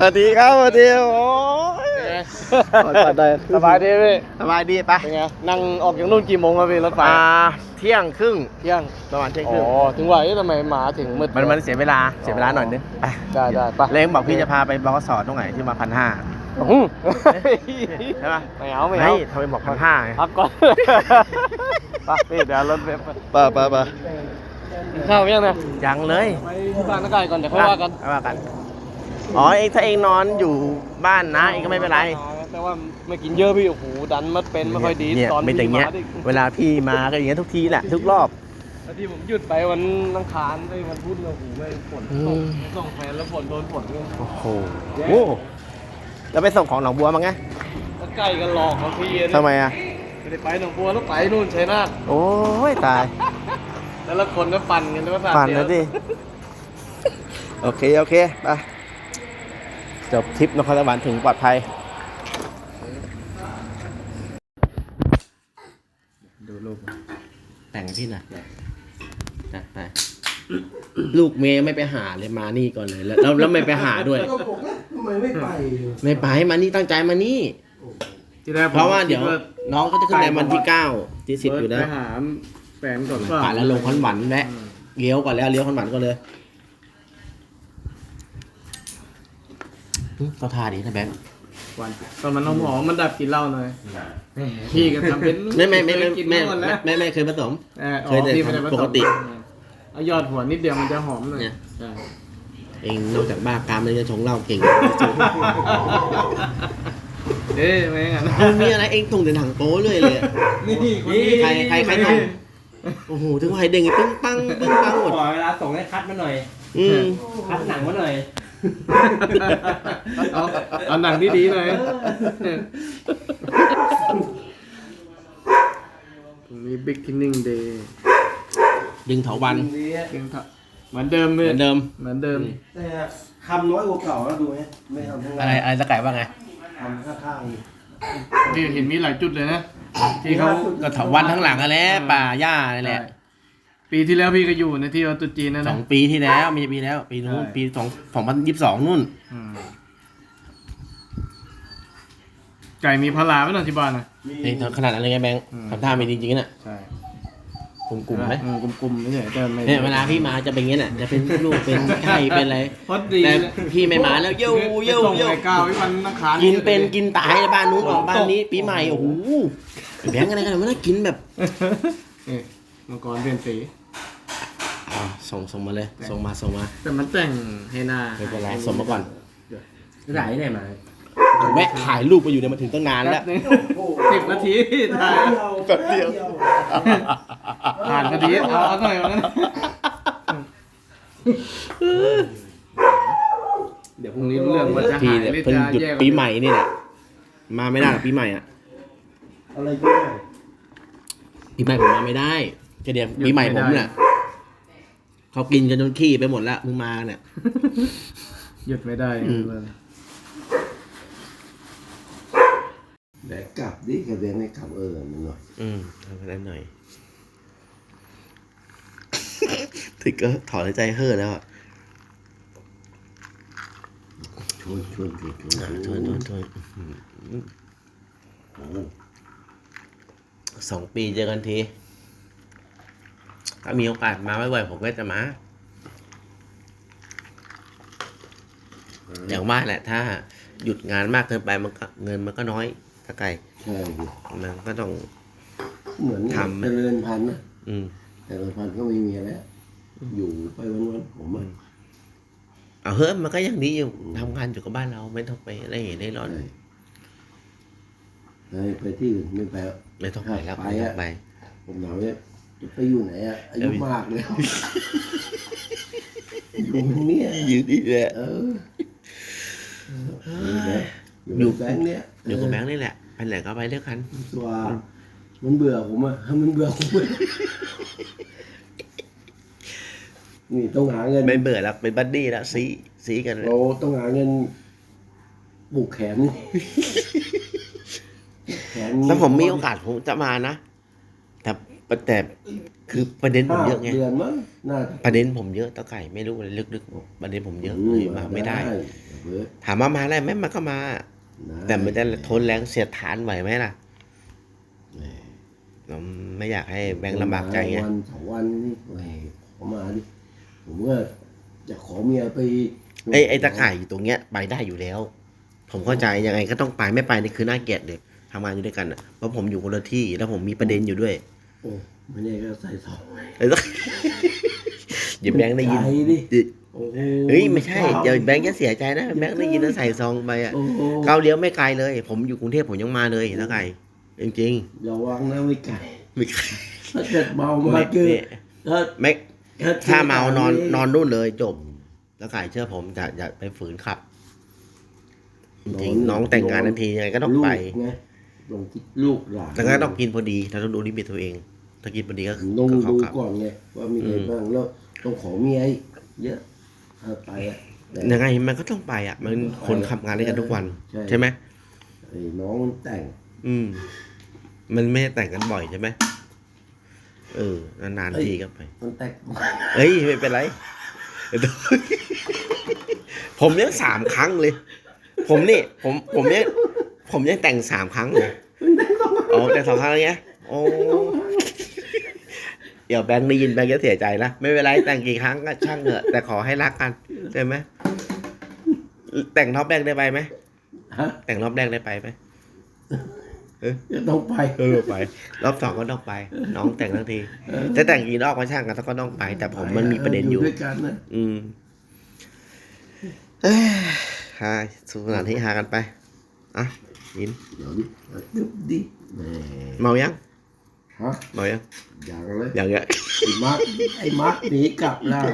สวัสดีครับสวัสดีโอ้ยปัดได้สบายดีพี่สบายดีปะเป็นไงนั่งออกจากนู่นกี่โมงครับพี่รถไฟอ่าเที่ยงครึ่งเที่ยงประมาณเที่ยงคอ๋รึ่งอถึงว่าเอ๊ะทำไมหมาถึงมืดมันมันเสียเวลาเสียเวลาหน่อยนึงไปได้ได้ไปเล้งบอกพี่จะพาไปบกสตรงไหนที่มาพันห้าอืมใช่ปะไม่เอาไม่ไม่เอาทำไมบอกพันห้าพักก่อนไปพี่เดี๋ยวรถเว็บป่าป่าป่ากินข้าวยังเนี่ยยังเลยไปที่บ้านนักไก่ก่อนเดี๋ยวค่อยว่ากันค่อยว่ากัน อ๋อเองถ้าเองนอนอยู่บ้านนะเองก็ไม่เป็นไร แต่ว่าไม่กินเยอะพี่โอ้โหดันมัดเป็นไม่ค่อยดีเนี่ยตอนไม่แต่พี่เงี้ยมาดิเวลาพี่มาก็อย่างเงี้ยทุกทีแหละทุกรอบแล้วที่ผมหยุดไปวันอังคารไปวันพุธเนี่ยโอ้โหไม่ฝนอืตกมส่งแฟนแล้วฝนโดนฝนด้วยโอ้โหโอ้แล้วไปส่งของหนองบัวมั้งไงแล้วใกล้กันหลอกเขาพี่ทำไมอะไม่ได้ไปหนองบัวแล้วไปนู่นชัยนาทโอ้ยตาย แล้วละคนก็ปั่นกันด้วยภาษาปั่นเดียแล้ววดิโอเค โอเค ไป จบทริปนครสวรรค์ถึงปลอดภัย ดูลูกแต่งพี่หน่อยจัดไป ลูกเมย์ไม่ไปหาเลยมานี่ก่อนเลยแล้วแล้วแล้วไม่ไปหาด้วย ก็ผมก็ทำไมไม่ไปไม่ไปมานี่ตั้งใจมานี่ ที่แรกผมเพราะว่าเดี๋ยว คิน้องก็จะขึ้นในวันที่เก้าที่สิบอยู่แล้วไปหาแฟนก่อนป่าแล้วลงคอนหวันแวะเลี้ยวก่อนแล้วเลี้ยวคอนหวันก็เลย ก็ทาดีนะแบงค์ วันตอนมันหอมๆมันดับกลินเหล้าหน่อยพี่ก็ทำเป็นไม่ไม่ไม่ไม่เคยกินไม่หมดแล้วไม่ไม่เคยผสม เออเคยแต่อ๋อพี่ไม่ได้ผสมปกติเอายอดหัวนิดเดียวมันจะหอมหน่อยเนี่ย ใช่เองนอกจากบ้ากามมันจะชงเหล้าเก่งเอ๊ะไม่งั้นเอามีอะไรเองส่งแต่ถังโป้เลยเลยอะ นี่คนนี้ใครใครใครทำโอ้โหถึงว่าไฮเด้งไอ้ปึ้งปังปึ้งปังหมดขอเวลาส่งให้คัดมาหน่อย อืมคัดหนังมาหน่อย เอาเอาหนังดีๆหน่อยพรุ่งนี้ beginning day ดึงเถาวันเหมือนเดิมเหเลยมือนเดิม เหมือนเดิม แต่คำน้อยกว่าเก่าแล้วดูไหมไม่ทำทั้งอะไรอะไรตะไก่ว่าไง ทำข้างๆนี่พี่เห็นมีหลายจุดเลยนะที่เขา ก็เถาวันทั้งหลังอะแหละป่าหญ้านี่แหละ ปีที่แล้วพี่ก็อยู่ในที่วัดตรุษจีนนะสนะ องปีที่แล้วมีปีแล้ว ปีนู้นใช่ ปีสองสองพันยี่สิบสองนู่น อืมไก่มีพลาไหมหน่อยที่บ้านนะ เองขนาดนั้นเลยไงแบงค์อืม ทำท่าไม่ดีจริงๆน่ะใช่กลุ่มๆไหมอืกลุ่มๆไม่ใช่แต่ไม่เนี่ยเวลาพี่มาจะเป็นอย่างนี้น่ะจะเป็นลูกเป็นไข่เป็นอะไรพอดีแต่พี่ไม่มาแล้วเย้าเย้าส่งเย้าไก่ก้าวไว้วันอังคารกินเป็นกินตายในบ้านนู้นออกบ้านนี้ ปีใหม่โอ้โหแบงค์อะไรกันมันน่ากินแบบนี่มังกรเปลี่ยนสี อ่าส่งส่งมาเลย ส่งมาส่งมาแต่มันแต่งให้หน้าไม่เป็นไรส่งมาก่อนไหนไหนมาผมแวะถ่ายรูปมาอยู่เนี่ยมาถึงตั้งนานแล้วป๊บนึงสิบนาทีถ่ายแป๊บเดียว ผ่านพอดีเอาเอาหน่อยวันนั้นเดี๋ยวพรุ่งนี้รู้เรื่องว่าจะพี่หายเนี่ยหรือเพิ่งจะหยุดแยกปีใหม่นี่แหละมาไม่ได้หรอกปีใหม่อะอะไรก็ได้ปีใหม่ผมมาไม่ได้ก็เดี๋ยวปีใหม่ผมเนี่ย เขากินกันจนขี้ไปหมดแล้วมึงมาเนี่ย หยุดไม่ได้อืม เลยแต่กลับดิกระเด็นให้กลับเออมันหน่อยอืมทำไปได้หน่อย ถึงก็ถอนหายใจเฮ่อแล้วอะชวนชวนชวนชวนอะทวนทวนทวนสองปีเจอกันที ถ้ามีโอกาสมาบ่อยๆผมก็จะมาอย่างว่าแหละ ถ้าหยุดงานมากเกินไปมันก็เงินมันก็น้อยถ้าไกลใช่ดิมันก็ต้อง เหมือนทำไหมเจริญพันธุ์นะอืมเจริญพันธุ์ก็ไม่มีแล้ว อยู่ไปวันๆผมอะเอาเฮ้ยมันก็ยังดีอยู่ทำงานอยู่กับบ้านเราไม่ต้องไปอะไรได้ร้อนใช่เฮ้ยไปที่อื่นไม่ไปแล้วไม่ต้องไปแล้วไปไม่ต้ออะงไป ผมถามว่า จะไปอยู่ไหนอะอายุมากแล้วอยู่เนี่ยอยู่ดีแหละเอออยู่กับแบงค์เนี่ยอยู่กับแบงค์นี่แหละไปไหนก็ไปด้วยกันตัวมันเบื่อผมอะมันเบื่อผมอะนี่ต้องหาเงินไม่เบื่อแล้วเป็นบัดดี้แล้วซีซีกันเลยเราต้องหาเงินปลูกแขนนี่แขนถ้าผมมีโอกาสผมจะมานะ แต่แต่คือประเด็นผมเยอะไงห้าเดือนมั้งน่าจะประเด็นผมเยอะตะไก่ไม่รู้เลยลึกๆประเด็นผมเยอะเลยมาไม่ได้เบิร์ดถามว่ามาได้ไหมมันก็มาได้แต่มันจะทนแรงเสียดทานไหวไหมล่ะเราไม่อยากให้แบงค์ลำบากใจไงวันสองวันนี่แหมขอมาดิผมก็จะขอเมียไปไอ้ไอ้ตะไคร่อยู่ตรงเนี้ยไปได้อยู่แล้ว ผมเข้าใจยังไงก็ต้องไปไม่ไปนี่คือน่าเกลียดเลยทำงานอยู่ด้วยกันอะเพราะผมอยู่คนละที่แล้วผมมีประเด็นอยู่ด้วย โอ้ไม่ได้ก็ใส่สองเอ้ยอย่าแบงค์ได้ยิน ใจดิโอ้โหเฮ้ยไม่ใช่อย่าแบงค์จะเสียใจนะแบงค์ได้ยินแล้วใส่ซองไปอะโอ้โหเกาเลี้ยวไม่ไกลเลย ผมอยู่กรุงเทพผมยังมาเลยตะไก่จริงระวังนะไม่ไก่ๆไม่ไกลถ้าเกิดเมามาเกินถ้าไม่ถ้าถ้าเมานอนนอนนู่นเลยจบตะไก่เชื่อผมจะอย่าไปฝืนขับ จริงๆน้องแต่งงานทันทียังไงก็ต้องไป ลูไง ลงที่ลูกหลานแต่ก็ต้องกินพอดีถ้าต้องดูลิมิตตัวเอง ถ้ากินพอดีก็ต้องก็เขาดูกลับก่อนไงว่ามีอะไรอืมบ้างแล้วต้องขอเมียอีกเยอะถ้าไปอะแต่ยังไงมันก็ต้องไปอะ มันคนขับงานด้วยกันทุกวัน ใช่ใช่ไหมไอ้น้องมันแต่ง อืม มันไม่ได้แต่งกันบ่อยใช่ไหมเออนานๆทีก็ไปมันแต่งเอ้ยไม่เป็นไรผมยังสามครั้งเลย ผมนี่ ผมผมยัง ผมยังแต่งสามครั้งเลยอ๋อแต่งสองครั้งแล้วเนี้ยโอ้เดี๋ยวแบงค์ได้ยินแบงค์จะเสียใจนะไม่เป็นไรแต่งกี่ครั้งก็ช่างเถอะแต่ขอให้รักกันใช่ไหมแต่งรอบแรกได้ไปไหมฮะแต่งรอบแรกได้ไปไหมจะต้องไปเออไป รอบสองก็ต้องไป น้องแต่งทั้งทีจะแต่งกี่รอบก็ช่างกันก็ต้องไป แต่ผมมันมีประเด็นอยู่ด้วยกันนะอืมเอ้ยฮาสุขสนานที่ฮากันไปอะ ยินเดี๋ยวดิดึบดิแหมเมายังฮะเมายังอย่างเลยอย่างเงี้ยไอ้มาร์คไอ้มาร์คหนีกลับแล้ว